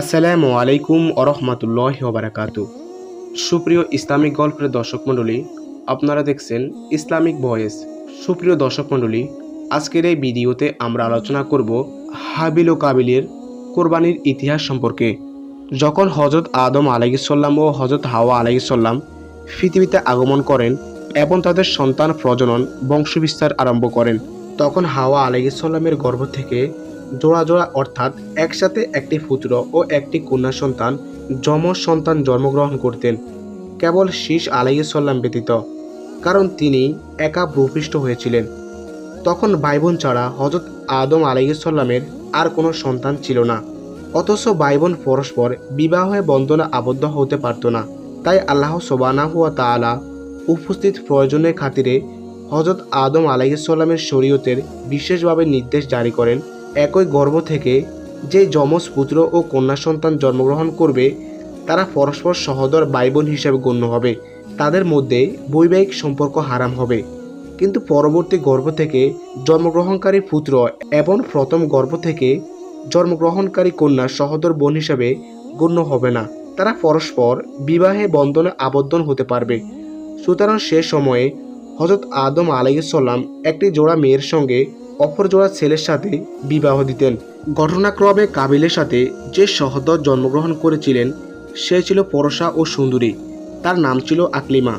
আসসালামু আলাইকুম আরহামতুল্লাহ ওবরাকাত সুপ্রিয় ইসলামিক গল্পের দর্শক মণ্ডলী, আপনারা দেখছেন ইসলামিক ভয়েস। সুপ্রিয় দর্শক মণ্ডলী, আজকের এই ভিডিওতে আমরা আলোচনা করব হাবিল ও কাবিলের কোরবানির ইতিহাস সম্পর্কে। যখন হজরত আদম আলাইসাল্লাম ও হজরত হাওয়া আলাইসাল্লাম পৃথিবীতে আগমন করেন এবং তাদের সন্তান প্রজনন, বংশবিস্তার আরম্ভ করেন তখন হাওয়া আলাইসাল্লামের গর্ভ থেকে জোড়া জোড়া অর্থাৎ একসাথে একটি পুত্র ও একটি কন্যা সন্তান, যমজ সন্তান জন্মগ্রহণ করতেন, কেবল শীষ আলাইসাল্লাম ব্যতীত। কারণ তিনি একা ভূপৃষ্ট হয়েছিলেন। তখন ভাই বোন ছাড়া হজরত আদম আলাইসাল্লামের আর কোনো সন্তান ছিল না। অথচ ভাই বোন পরস্পর বিবাহে বন্ধনে আবদ্ধ হতে পারত না। তাই আল্লাহ সোবানাহুয়া তাআলা উপস্থিত প্রয়োজনের খাতিরে হজরত আদম আলাইসাল্লামের শরীয়তের বিশেষভাবে নির্দেশ জারি করেন, একই গর্ভ থেকে যে যমজ পুত্র ও কন্যা সন্তান জন্মগ্রহণ করবে, তারা পরস্পর সহোদর ভাই বোন হিসেবে গণ্য হবে। তাদের মধ্যে বৈবাহিক সম্পর্ক হারাম হবে। কিন্তু পরবর্তী গর্ভ থেকে জন্মগ্রহণকারী পুত্র এবং প্রথম গর্ভ থেকে জন্মগ্রহণকারী কন্যা সহোদর বোন হিসেবে গণ্য হবে না। তারা পরস্পর বিবাহে বন্ধনে আবদ্ধ হতে পারবে। সুতরাং সে সময়ে হজরত আদম আলাইসাল্লাম একটি জোড়া মেয়ের সঙ্গে অপর জোড়া ছেলের সাথে বিবাহ দিতেন। ঘটনাক্রমে কাবিলের সাথে যে সহোদর জন্মগ্রহণ করেছিলেন, সে ছিল পরশা ও সুন্দরী। তার নাম ছিল আকলিমা।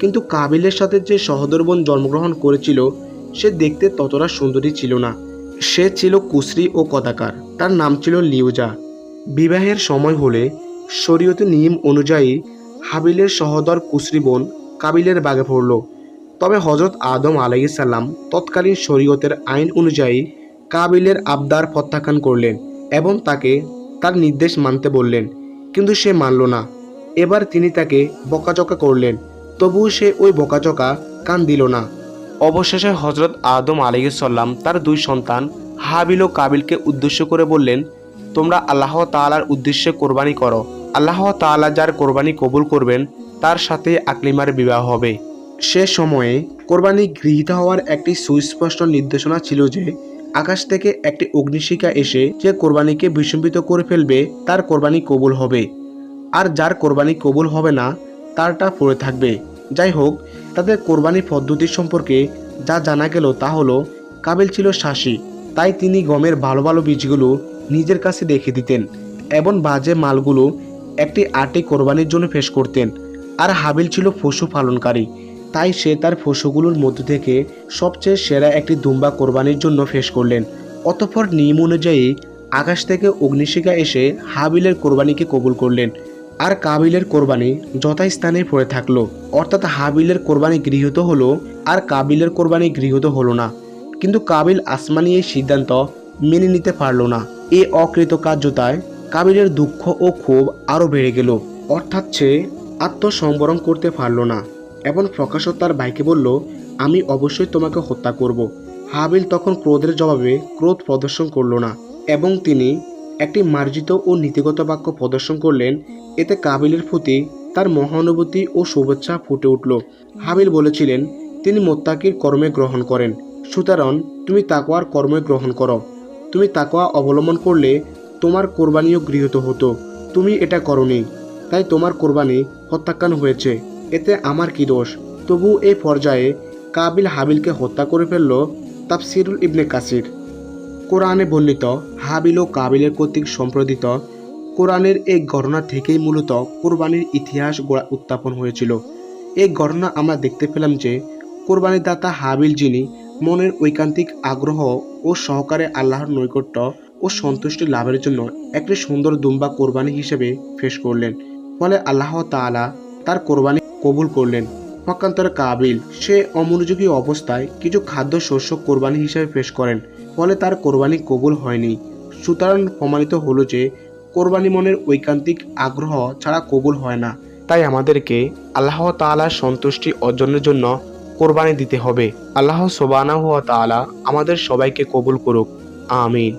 কিন্তু কাবিলের সাথে যে সহোদর বোন জন্মগ্রহণ করেছিল, সে দেখতে ততটা সুন্দরী ছিল না। সে ছিল কুসরি ও কদাকার। তার নাম ছিল লিউজা। বিবাহের সময় হলে শরীয়তের নিয়ম অনুযায়ী হাবিলের সহোদর কুসরি বোন কাবিলের বাগে পড়ল। তবে হজরত আদম আলাইসাল্লাম তৎকালীন শরীয়তের আইন অনুযায়ী কাবিলের আবদার প্রত্যাখ্যান করলেন এবং তাকে তার নির্দেশ মানতে বললেন, কিন্তু সে মানল না। এবার তিনি তাকে বকাচকা করলেন, তবুও সে ওই বকাচকা কান দিল না। অবশেষে হজরত আদম আলাইসাল্লাম তার দুই সন্তান হাবিল ও কাবিলকে উদ্দেশ্য করে বললেন, তোমরা আল্লাহ তাআলার উদ্দেশ্যে কোরবানি করো। আল্লাহ তাআলা যার কোরবানি কবুল করবেন, তার সাথে আকলিমার বিবাহ হবে। সে সময়ে কোরবানি গৃহীত হওয়ার একটি সুস্পষ্ট নির্দেশনা ছিল যে, আকাশ থেকে একটি অগ্নিশিখা এসে যে কোরবানিকে বিসম্বিত করে ফেলবে, তার কোরবানি কবুল হবে। আর যার কোরবানি কবুল হবে না, তারটা পড়ে থাকবে। যাই হোক, তাদের কোরবানি পদ্ধতি সম্পর্কে যা জানা গেল তা হলো, কাবিল ছিল শাসী তাই তিনি গমের ভালো ভালো বীজগুলো নিজের কাছে রেখে দিতেন এবং বাজে মালগুলো একটি আটে কোরবানির জন্য পেশ করতেন। আর হাবিল ছিল পশু পালনকারী। তাই সে তার পশুগুলোর মধ্য থেকে সবচেয়ে সেরা একটি দুম্বা কোরবানির জন্য ফেস করলেন। অতঃপর নিয়ম অনুযায়ী আকাশ থেকে অগ্নিশিখা এসে হাবিলের কোরবানিকে কবুল করলেন আর কাবিলের কোরবানি যথাস্থানে পড়ে থাকল। অর্থাৎ হাবিলের কোরবানি গৃহীত হলো আর কাবিলের কোরবানি গৃহীত হলো না। কিন্তু কাবিল আসমানি এই সিদ্ধান্ত মেনে নিতে পারল না। এই অকৃতকার্যতায় কাবিলের দুঃখ ও ক্ষোভ আরও বেড়ে গেল। অর্থাৎ সে আত্মসম্বরণ করতে পারল না। এবং প্রকাশক তার ভাইকে বলল, আমি অবশ্যই তোমাকে হত্যা করব। হাবিল তখন ক্রোধের জবাবে ক্রোধ প্রদর্শন করল না এবং তিনি একটি মার্জিত ও নীতিগত বাক্য প্রদর্শন করলেন। এতে কাবিলের প্রতি তার মহানুভূতি ও শুভেচ্ছা ফুটে উঠল। হাবিল বলেছিলেন, তিনি মোত্তাকির কর্মে গ্রহণ করেন। সুতরাং তুমি তাকোয়ার কর্মে গ্রহণ করো। তুমি তাকোয়া অবলম্বন করলে তোমার কোরবানিও গৃহীত হতো। তুমি এটা করনি, তাই তোমার কোরবানি প্রত্যাখ্যান হয়েছে। এতে আমার কি দোষ? তবু এই পর্যায়ে কাবিল হাবিলকে হত্যা করে ফেলল তাফসিরুল ইবনে কাসির। কোরআনে বর্ণিত হাবিল ও কাবিলের কর্তৃক সম্প্রদিত কোরআনের এই ঘটনা থেকেই মূলত কোরবানির ইতিহাস গোড়া উত্থাপন হয়েছিল। এই ঘটনা আমরা দেখতে পেলাম যে কোরবানির দাতা হাবিল যিনি মনের ঐকান্তিক আগ্রহ ও সহকারে আল্লাহর নৈকট্য ও সন্তুষ্টি লাভের জন্য একটি সুন্দর দুম্বা কোরবানি হিসেবে পেশ করলেন। ফলে আল্লাহ তাআলা তার কোরবানি কবুল করলেন। পক্ষান্তরে কাবিল সে অমনোযোগী অবস্থায় কিছু খাদ্য শস্য কোরবানি হিসেবে পেশ করেন, ফলে তার কোরবানি কবুল হয়নি। সুতরাং প্রমাণিত হলো যে, কোরবানি মনের ঐকান্তিক আগ্রহ ছাড়া কবুল হয় না। তাই আমাদেরকে আল্লাহ তাআলার সন্তুষ্টি অর্জনের জন্য কোরবানি দিতে হবে। আল্লাহ সোবানা তাআলা আমাদের সবাইকে কবুল করুক। আমিন।